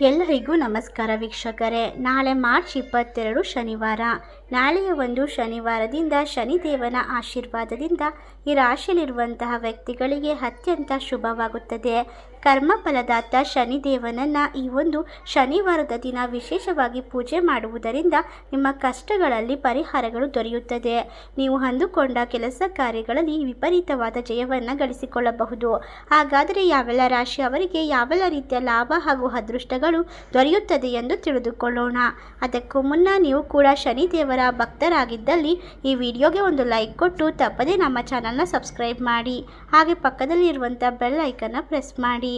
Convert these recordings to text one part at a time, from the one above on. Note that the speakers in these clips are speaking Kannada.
ಎಲ್ಲರಿಗೂ ನಮಸ್ಕಾರ ವೀಕ್ಷಕರೇ. ನಾಳೆ ಮಾರ್ಚ್ ಇಪ್ಪತ್ತೆರಡು ಶನಿವಾರ. ನಾಳೆಯ ಒಂದು ಶನಿವಾರದಿಂದ ಶನಿದೇವನ ಆಶೀರ್ವಾದದಿಂದ ಈ ರಾಶಿಯಲ್ಲಿರುವಂತಹ ವ್ಯಕ್ತಿಗಳಿಗೆ ಅತ್ಯಂತ ಶುಭವಾಗುತ್ತದೆ. ಕರ್ಮಫಲದಾತ ಶನಿದೇವನನ್ನು ಈ ಒಂದು ಶನಿವಾರದ ದಿನ ವಿಶೇಷವಾಗಿ ಪೂಜೆ ಮಾಡುವುದರಿಂದ ನಿಮ್ಮ ಕಷ್ಟಗಳಲ್ಲಿ ಪರಿಹಾರಗಳು ದೊರೆಯುತ್ತದೆ. ನೀವು ಅಂದುಕೊಂಡ ಕೆಲಸ ಕಾರ್ಯಗಳಲ್ಲಿ ವಿಪರೀತವಾದ ಜಯವನ್ನು ಗಳಿಸಿಕೊಳ್ಳಬಹುದು. ಹಾಗಾದರೆ ಯಾವೆಲ್ಲ ರಾಶಿ ಅವರಿಗೆ ಯಾವೆಲ್ಲ ರೀತಿಯ ಲಾಭ ಹಾಗೂ ಅದೃಷ್ಟಗಳು ದೊರೆಯುತ್ತದೆ ಎಂದು ತಿಳಿದುಕೊಳ್ಳೋಣ. ಅದಕ್ಕೂ ಮುನ್ನ ನೀವು ಕೂಡ ಶನಿದೇವರ ಭಕ್ತರಾಗಿದ್ದಲ್ಲಿ ಈ ವಿಡಿಯೋಗೆ ಒಂದು ಲೈಕ್ ಕೊಟ್ಟು ತಪ್ಪದೇ ನಮ್ಮ ಚಾನಲ್ನ ಸಬ್ಸ್ಕ್ರೈಬ್ ಮಾಡಿ. ಹಾಗೆ ಪಕ್ಕದಲ್ಲಿ ಇರುವಂಥ ಬೆಲ್ ಐಕನ್ನ ಪ್ರೆಸ್ ಮಾಡಿ.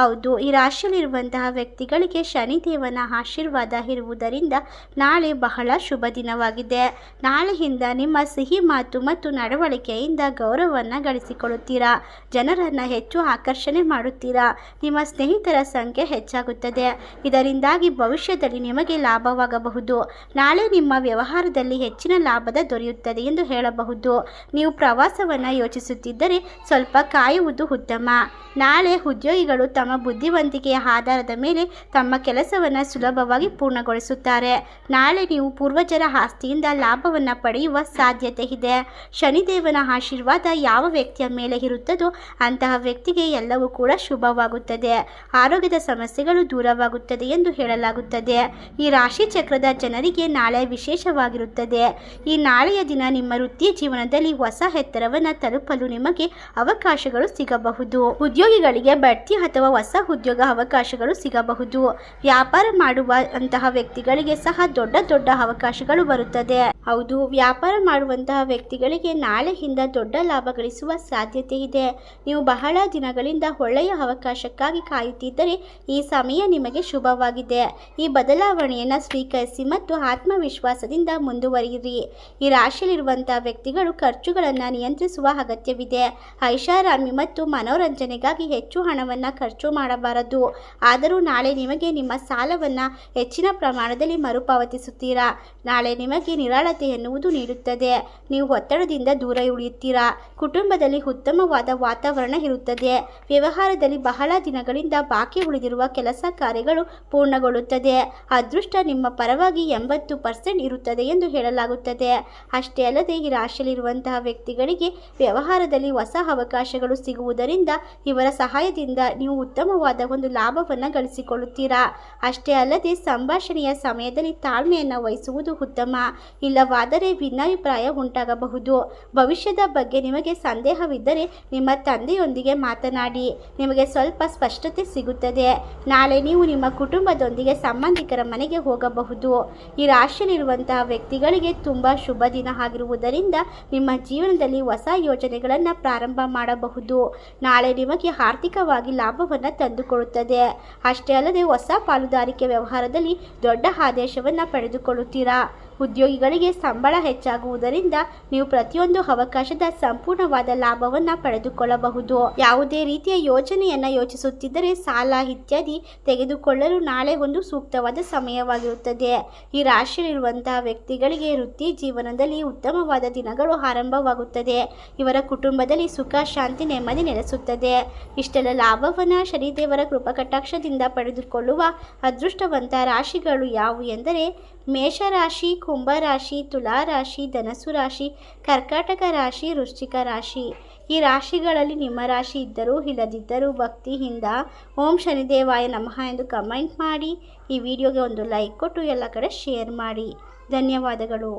ಹೌದು, ಈ ರಾಶಿಯಲ್ಲಿರುವಂತಹ ವ್ಯಕ್ತಿಗಳಿಗೆ ಶನಿದೇವನ ಆಶೀರ್ವಾದ ಇರುವುದರಿಂದ ನಾಳೆ ಬಹಳ ಶುಭ ದಿನವಾಗಿದೆ. ನಾಳೆಯಿಂದ ನಿಮ್ಮ ಸಿಹಿ ಮಾತು ಮತ್ತು ನಡವಳಿಕೆಯಿಂದ ಗೌರವವನ್ನು ಗಳಿಸಿಕೊಳ್ಳುತ್ತೀರಾ? ಜನರನ್ನು ಹೆಚ್ಚು ಆಕರ್ಷಣೆ ಮಾಡುತ್ತೀರಾ? ನಿಮ್ಮ ಸ್ನೇಹಿತರ ಸಂಖ್ಯೆ ಹೆಚ್ಚಾಗುತ್ತದೆ. ಇದರಿಂದಾಗಿ ಭವಿಷ್ಯದಲ್ಲಿ ನಿಮಗೆ ಲಾಭವಾಗಬಹುದು. ನಾಳೆ ನಿಮ್ಮ ವ್ಯವಹಾರದಲ್ಲಿ ಹೆಚ್ಚಿನ ಲಾಭದ ದೊರೆಯುತ್ತದೆ ಎಂದು ಹೇಳಬಹುದು. ನೀವು ಪ್ರವಾಸವನ್ನು ಯೋಚಿಸುತ್ತಿದ್ದರೆ ಸ್ವಲ್ಪ ಕಾಯುವುದು ಉತ್ತಮ. ನಾಳೆ ಉದ್ಯೋಗಿಗಳು ತಮ್ಮ ಬುದ್ಧಿವಂತಿಕೆಯ ಆಧಾರದ ಮೇಲೆ ತಮ್ಮ ಕೆಲಸವನ್ನು ಸುಲಭವಾಗಿ ಪೂರ್ಣಗೊಳಿಸುತ್ತಾರೆ. ನಾಳೆ ನೀವು ಪೂರ್ವಜರ ಆಸ್ತಿಯಿಂದ ಲಾಭವನ್ನು ಪಡೆಯುವ ಸಾಧ್ಯತೆ ಇದೆ. ಶನಿದೇವನ ಆಶೀರ್ವಾದ ಯಾವ ವ್ಯಕ್ತಿಯ ಮೇಲೆ ಇರುತ್ತದೋ ಅಂತಹ ವ್ಯಕ್ತಿಗೆ ಎಲ್ಲವೂ ಕೂಡ ಶುಭವಾಗುತ್ತದೆ. ಆರೋಗ್ಯದ ಸಮಸ್ಯೆಗಳು ದೂರವಾಗುತ್ತದೆ ಎಂದು ಹೇಳಲಾಗುತ್ತದೆ. ಈ ರಾಶಿ ಚಕ್ರದ ಜನರಿಗೆ ನಾಳೆ ವಿಶೇಷವಾಗಿರುತ್ತದೆ. ಈ ನಾಳೆಯ ದಿನ ನಿಮ್ಮ ವೃತ್ತಿ ಜೀವನದಲ್ಲಿ ಹೊಸ ಎತ್ತರವನ್ನು ತಲುಪಲು ನಿಮಗೆ ಅವಕಾಶಗಳು ಸಿಗಬಹುದು. ಉದ್ಯೋಗಿಗಳಿಗೆ ಬಡ್ತಿ ಅಥವಾ ಹೊಸ ಉದ್ಯೋಗ ಅವಕಾಶಗಳು ಸಿಗಬಹುದು. ವ್ಯಾಪಾರ ಮಾಡುವ ಅಂತಹ ವ್ಯಕ್ತಿಗಳಿಗೆ ಸಹ ದೊಡ್ಡ ದೊಡ್ಡ ಅವಕಾಶಗಳು ಬರುತ್ತದೆ. ಹೌದು, ವ್ಯಾಪಾರ ಮಾಡುವಂತಹ ವ್ಯಕ್ತಿಗಳಿಗೆ ನಾಳೆಯಿಂದ ದೊಡ್ಡ ಲಾಭ ಗಳಿಸುವ ಸಾಧ್ಯತೆ ಇದೆ. ನೀವು ಬಹಳ ದಿನಗಳಿಂದ ಒಳ್ಳೆಯ ಅವಕಾಶಕ್ಕಾಗಿ ಕಾಯುತ್ತಿದ್ದರೆ ಈ ಸಮಯ ನಿಮಗೆ ಶುಭವಾಗಿದೆ. ಈ ಬದಲಾವಣೆಯನ್ನು ಸ್ವೀಕರಿಸಿ ಮತ್ತು ಆತ್ಮವಿಶ್ವಾಸದಿಂದ ಮುಂದುವರಿಯಿರಿ. ಈ ರಾಶಿಯಲ್ಲಿರುವಂತಹ ವ್ಯಕ್ತಿಗಳು ಖರ್ಚುಗಳನ್ನು ನಿಯಂತ್ರಿಸುವ ಅಗತ್ಯವಿದೆ. ಐಷಾರಾಮಿ ಮತ್ತು ಮನೋರಂಜನೆಗಾಗಿ ಹೆಚ್ಚು ಹಣವನ್ನು ಖರ್ಚು ಮಾಡಬಾರದು. ಆದರೂ ನಾಳೆ ನಿಮಗೆ ನಿಮ್ಮ ಸಾಲವನ್ನು ಹೆಚ್ಚಿನ ಪ್ರಮಾಣದಲ್ಲಿ ಮರುಪಾವತಿಸುತ್ತೀರಾ? ನಾಳೆ ನಿಮಗೆ ನಿರಾಳತೆ ಎನ್ನುವುದು ನೀಡುತ್ತದೆ. ನೀವು ಒತ್ತಡದಿಂದ ದೂರ ಉಳಿಯುತ್ತೀರಾ? ಕುಟುಂಬದಲ್ಲಿ ಉತ್ತಮವಾದ ವಾತಾವರಣ ಇರುತ್ತದೆ. ವ್ಯವಹಾರದಲ್ಲಿ ಬಹಳ ದಿನಗಳಿಂದ ಬಾಕಿ ಉಳಿದಿರುವ ಕೆಲಸ ಕಾರ್ಯಗಳು ಪೂರ್ಣಗೊಳ್ಳುತ್ತದೆ. ಅದೃಷ್ಟ ನಿಮ್ಮ ಪರವಾಗಿ ಎಂಬತ್ತು ಪರ್ಸೆಂಟ್ ಇರುತ್ತದೆ ಎಂದು ಹೇಳಲಾಗುತ್ತದೆ. ಅಷ್ಟೇ ಅಲ್ಲದೆ ಈ ರಾಶಿಯಲ್ಲಿರುವಂತಹ ವ್ಯಕ್ತಿಗಳಿಗೆ ವ್ಯವಹಾರದಲ್ಲಿ ಹೊಸ ಅವಕಾಶಗಳು ಸಿಗುವುದರಿಂದ ಇವರ ಸಹಾಯದಿಂದ ನೀವು ಉತ್ತಮವಾದ ಒಂದು ಲಾಭವನ್ನು ಗಳಿಸಿಕೊಳ್ಳುತ್ತೀರಾ? ಅಷ್ಟೇ ಅಲ್ಲದೆ ಸಂಭಾಷಣೆಯ ಸಮಯದಲ್ಲಿ ತಾಳ್ಮೆಯನ್ನು ವಹಿಸುವುದು ಉತ್ತಮ. ಇಲ್ಲವಾದರೆ ಭಿನ್ನಾಭಿಪ್ರಾಯ ಉಂಟಾಗಬಹುದು. ಭವಿಷ್ಯದ ಬಗ್ಗೆ ನಿಮಗೆ ಸಂದೇಹವಿದ್ದರೆ ನಿಮ್ಮ ತಂದೆಯೊಂದಿಗೆ ಮಾತನಾಡಿ. ನಿಮಗೆ ಸ್ವಲ್ಪ ಸ್ಪಷ್ಟತೆ ಸಿಗುತ್ತದೆ. ನಾಳೆ ನೀವು ನಿಮ್ಮ ಕುಟುಂಬದೊಂದಿಗೆ ಸಂಬಂಧಿಕರ ಮನೆಗೆ ಹೋಗಬಹುದು. ಈ ರಾಶಿಯಲ್ಲಿರುವಂತಹ ವ್ಯಕ್ತಿಗಳಿಗೆ ತುಂಬ ಶುಭ ದಿನ ಆಗಿರುವುದರಿಂದ ನಿಮ್ಮ ಜೀವನದಲ್ಲಿ ಹೊಸ ಯೋಜನೆಗಳನ್ನು ಪ್ರಾರಂಭ ಮಾಡಬಹುದು. ನಾಳೆ ನಿಮಗೆ ಆರ್ಥಿಕವಾಗಿ ಲಾಭವನ್ನು ತಂದುಕೊಡುತ್ತದೆ. ಅಷ್ಟೇ ಅಲ್ಲದೆ ಹೊಸ ಪಾಲುದಾರಿಕೆ ವ್ಯವಹಾರದಲ್ಲಿ ದೊಡ್ಡ ಆದೇಶವನ್ನು ಪಡೆದುಕೊಳ್ಳುತ್ತೀರಾ? ಉದ್ಯೋಗಿಗಳಿಗೆ ಸಂಬಳ ಹೆಚ್ಚಾಗುವುದರಿಂದ ನೀವು ಪ್ರತಿಯೊಂದು ಅವಕಾಶದ ಸಂಪೂರ್ಣವಾದ ಲಾಭವನ್ನು ಪಡೆದುಕೊಳ್ಳಬಹುದು. ಯಾವುದೇ ರೀತಿಯ ಯೋಜನೆಯನ್ನು ಯೋಚಿಸುತ್ತಿದ್ದರೆ ಸಾಲ ಇತ್ಯಾದಿ ತೆಗೆದುಕೊಳ್ಳಲು ನಾಳೆ ಒಂದು ಸೂಕ್ತವಾದ ಸಮಯವಾಗಿರುತ್ತದೆ. ಈ ರಾಶಿಯಲ್ಲಿರುವಂತಹ ವ್ಯಕ್ತಿಗಳಿಗೆ ವೃತ್ತಿ ಜೀವನದಲ್ಲಿ ಉತ್ತಮವಾದ ದಿನಗಳು ಆರಂಭವಾಗುತ್ತದೆ. ಇವರ ಕುಟುಂಬದಲ್ಲಿ ಸುಖ, ಶಾಂತಿ, ನೆಮ್ಮದಿ ನೆಲೆಸುತ್ತದೆ. ಇಷ್ಟೆಲ್ಲ ಲಾಭವನ್ನು ಶನಿದೇವರ ಕೃಪಕಟಾಕ್ಷದಿಂದ ಪಡೆದುಕೊಳ್ಳುವ ಅದೃಷ್ಟವಂತ ರಾಶಿಗಳು ಯಾವುವು ಎಂದರೆ ಮೇಷರಾಶಿ ಕುಂಭರಾಶಿ, ತುಲಾರಾಶಿ ಧನಸು ರಾಶಿ ಕರ್ಕಾಟಕ ರಾಶಿ, ವೃಶ್ಚಿಕ ರಾಶಿ. ಈ ರಾಶಿಗಳಲ್ಲಿ ನಿಮ್ಮ ರಾಶಿ ಇದ್ದರೂ ಇಲ್ಲದಿದ್ದರೂ ಭಕ್ತಿಯಿಂದ ಓಂ ಶನಿದೇವಾಯ ನಮಃ ಎಂದು ಕಮೆಂಟ್ ಮಾಡಿ. ಈ ವಿಡಿಯೋಗೆ ಒಂದು ಲೈಕ್ ಕೊಟ್ಟು ಎಲ್ಲ ಕಡೆ ಶೇರ್ ಮಾಡಿ. ಧನ್ಯವಾದಗಳು.